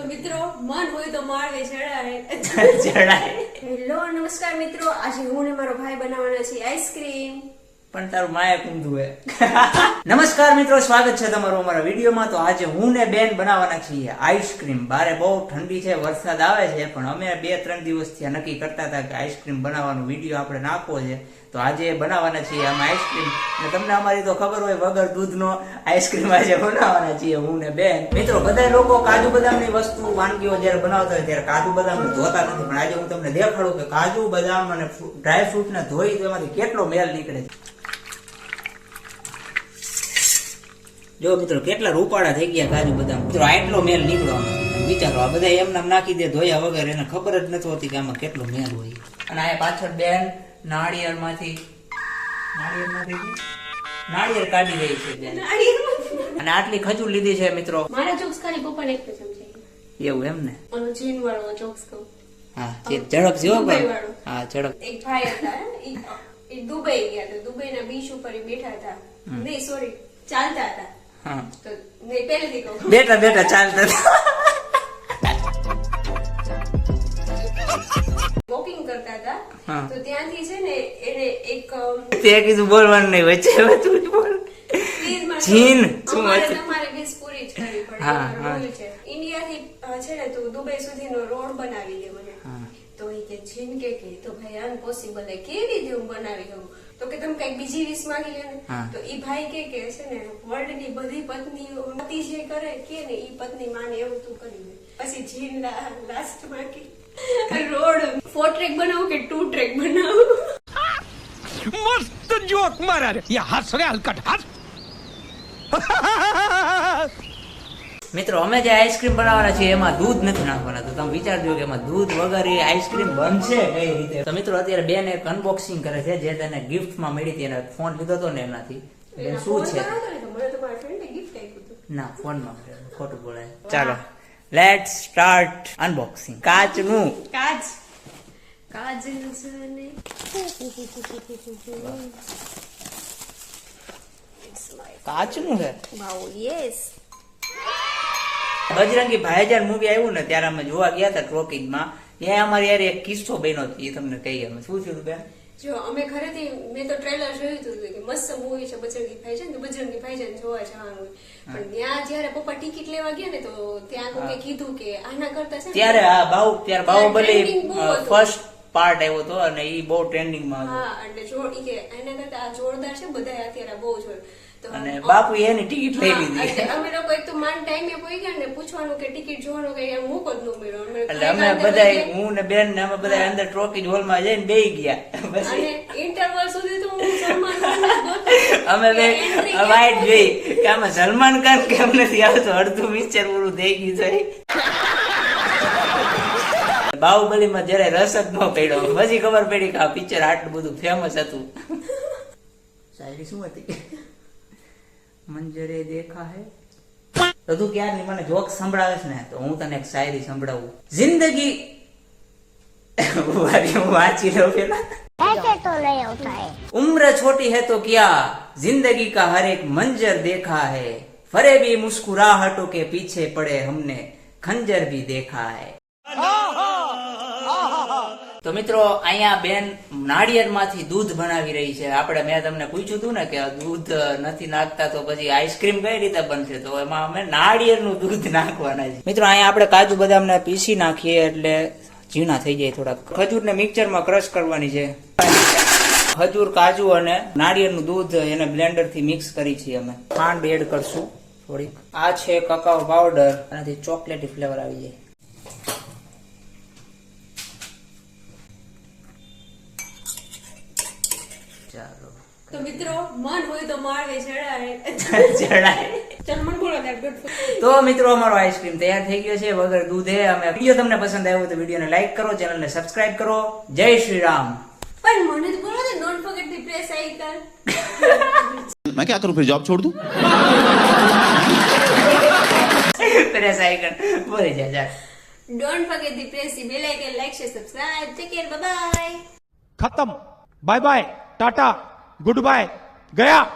તો મિત્રો મન હોય તો માળવે ચડાય. ચડાય. હેલો નમસ્કાર મિત્રો. આજે હું ને મારો ભાઈ બનાવવાના છીએ આઈસ્ક્રીમ પણ તારું માયા કુંદુ હે. નમસ્કાર મિત્રો, સ્વાગત છે તમારું અમારા વિડીયોમાં. તો આજે હું ને બેન બનાવવાના છીએ આઈસ્ક્રીમ. બારે બહુ ઠંડી છે, વરસાદ આવે છે, પણ અમે બે ત્રણ દિવસથી નક્કી કરતા હતા કે આઈસ્ક્રીમ બનાવવાનો વીડિયો આપણે નાખવો છે. તો આજે બનાવવાના છીએ આમાં આઈસ્ક્રીમ. અને તમને અમારી તો ખબર હોય, વગર દૂધનો આઈસ્ક્રીમ આજે બનાવવાના છીએ હું ને બેન. મિત્રો બધા લોકો કાજુ બદામની વસ્તુ વાનગીઓ જ્યારે બનાવતા હોય ત્યારે કાજુ બદામ ધોતા નથી, પણ આજે હું તમને દેખાડું કે કાજુ બદામ અને ડ્રાયફ્રૂટ ને ધોઈ તો એમાંથી કેટલો મેલ નીકળે છે. જો મિત્રો કેટલા રૂપાળા થઈ ગયા કાજુ બદામ મિત્રો આટલો મેલ નીકળવાનો વિચારો આ બધા એમ નામ નાખી દે ધોયા વગર એને ખબર જ નથી હોતી કે આમાં કેટલો મેલ હોય. અને આ પાછળ બેન નાળિયેરમાંથી નાળિયેરમાંથી નાળિયેર કાઢી રહી છે બેન. અને આટલી ખજૂર લીધી છે મિત્રો. મારા જોક્સ ખાલી પપ્પાને એક સમજાય. એવું એમ ને? ઓલો જીન વાળો જોક્સ કહું. હા જે ઝડપ જેવો દુબઈ પણ હા ઝડપ. એક ભાઈ હતા ઈ- ઈ દુબઈ ગયા દુબઈના બીચ ઉપર બેઠા હતા. નહીં સોરી ચાલતા હતા. હા. તો નહીં પહેલેથી કહું. બેઠા બેઠા ચાલતા વોકિંગ કરતા હતા. તો ત્યાંથી છે ને એને એક તે કીધું બોલવાનું નહીં વચ્ચે હવે જ બોલ. please શું વાત? તમારે વીસ પૂરી જ કરવી પડે હા, હા. rule છે. ને તું દુબઈ સુધીનો રોડ બનાવી દે મને. તો એ કે જીન કે કે તો ભાઈ અનપોસિબલ હે કેવી રીતે હું બનાવી દઉં તો કે તમે કઈ બીજી વીસ માંગી લે ને. તો ઈ ભાઈ કે કે છે ને વર્લ્ડની બધી પત્નીઓ પતિ જે કરે કે ને ઈ પત્ની માને એવું તું કરી દે. પછી જીન લાસ્ટમાં કે રોડ ફોર ટ્રેક બનાવું કે ટુ ટ્રેક બનાવું? મસ્ત જોક મારા રે. યા હસ રે હલકટ હસ. મિત્રો અમે જે આઈસ્ક્રીમ બનાવવાના છીએ એમાં દૂધ નથી નાખવાના. તો તમે વિચારજો કે એમાં દૂધ વગર એ આઈસ્ક્રીમ બનશે કઈ રીતે? તો મિત્રો અત્યારે બેન એક અનબોક્સિંગ કરે છે જે તેને ગિફ્ટમાં મળી હતી. એને ફોન લીધો હતો ને એનાથી. શું છે? ને તો મને તો મારા ફ્રેન્ડે ગિફ્ટ આપ્યું હતું ના ફોનમાં ખોટું બોલાય. ચાલો લેટ સ્ટાર્ટ અનબોક્સિંગ કાચનું. કાચ. કાચનું છે? Wow yes Bajrangi Bhaijaan movie આવ્યું ને ત્યારે અમે જોવા ગયા હતા ટ્રોકિંગમાં ત્યાં અમારે યાર એક કિસ્સો બન્યો એ તમને કહીએ અમે. શું થયું બેન? જો અમે ઘરેથી મેં તો ટ્રેલર જોયું હતું કે મસ્ત મૂવી છે બજરંગી ભાઈ છે ને તો બજરંગી ભાઈ છે ને જોવા જવાનું. પણ ત્યાં જયારે પપ્પા ટિકિટ લેવા ગયા ને તો ત્યાં કોકે કીધું કે આના કરતા છે ત્યારે આ બાહુ ત્યારે બાહુબલી. ફર્સ્ટ પાર્ટ આવ્યો હતો અને એ બહુ ટ્રેન્ડિંગમાં હતો. હા એટલે જોડ કે એના કરતા આ જોરદાર છે બધા અત્યારે બહુ જોર. અને બાપુ એની ટિકિટ લઈ લીધી. અમે લોકો એક તો માન ટાઈમે પહોંચી ગયા ને પૂછવાનું કે ટિકિટ જોવાનું કે એમ મૂકો જ ન મળ્યો. એટલે અમે બધા હું ને બેન ને અમે બધા અંદર ટ્રોકી હોલમાં જઈને બેહી ગયા. બસ ઇન્ટરવલ સુધી તો હું સલમાન અમે બે વાઈટ જોઈ કે આમાં સલમાન ખાન કેમ નથી આવતો? અડધું પિક્ચર પૂરું થઈ ગયું છે. બાહુબલીમાં જયારે રસ જ ન પડ્યો. પછી ખબર પડી કે આ પિક્ચર આટલું બધું ફેમસ હતું. શાયરી શું હતી? મંજરે દેખા હે તો તું ક્યારની મને જોક સંભળાવેશ ને તો હું તને એક શાયરી સંભળાવું જિંદગી ઉભા રહી, હું વાંચી લઉં પેલા ऐसे तो नहीं होता है उम्र छोटी है तो क्या जिंदगी का हर एक मंजर देखा है फरेबी मुस्कुराहटों के पीछे पड़े हमने खंजर भी देखा है તો મિત્રો, અહીંયા બેન નાળિયેરમાંથી દૂધ બનાવી રહી છે. આપણે મેં તમને પૂછ્યું હતું ને કે દૂધ નથી નાખતા તો પછી આઈસ્ક્રીમ કઈ રીતે બનશે? તો એમાં અમે નાળિયેરનું દૂધ નાખવાના છે મિત્રો, અહીંયા આપણે કાજુ બદામને પીસી નાખીએ એટલે ઝીણા થઈ જાય થોડાક. ખજૂરને મિક્સરમાં ક્રશ કરવાની છે. ખજૂર, કાજુ અને નાળિયેરનું દૂધ એને બ્લેન્ડરથી મિક્સ કરી છીએ અમે. ખાંડ એડ કરશું થોડીક. આ છે કકાઓ પાવડર. આનાથી ચોકલેટી ફ્લેવર આવી જાય. ચાલો તો મિત્રો મન હોય તો માળવે ચડાય જણાય ચાલ મન બોલો that good food. તો મિત્રો અમારો આઈસ્ક્રીમ તૈયાર થઈ ગયો છે વગર દૂધે અમે વિડીયો તમને પસંદ આવ્યો તો વિડીયોને લાઈક કરો ચેનલને સબસ્ક્રાઇબ કરો જય શ્રી રામ પણ મને તો બોલો ને don't forget the press icon मैं क्या करूं फिर जॉब छोड़ दूं પ્રેસ આઇકન બોલી જા જા don't forget the press the bell icon like share subscribe take care bye bye खत्म बाय बाय ટાટા ગુડ બાય ગયા.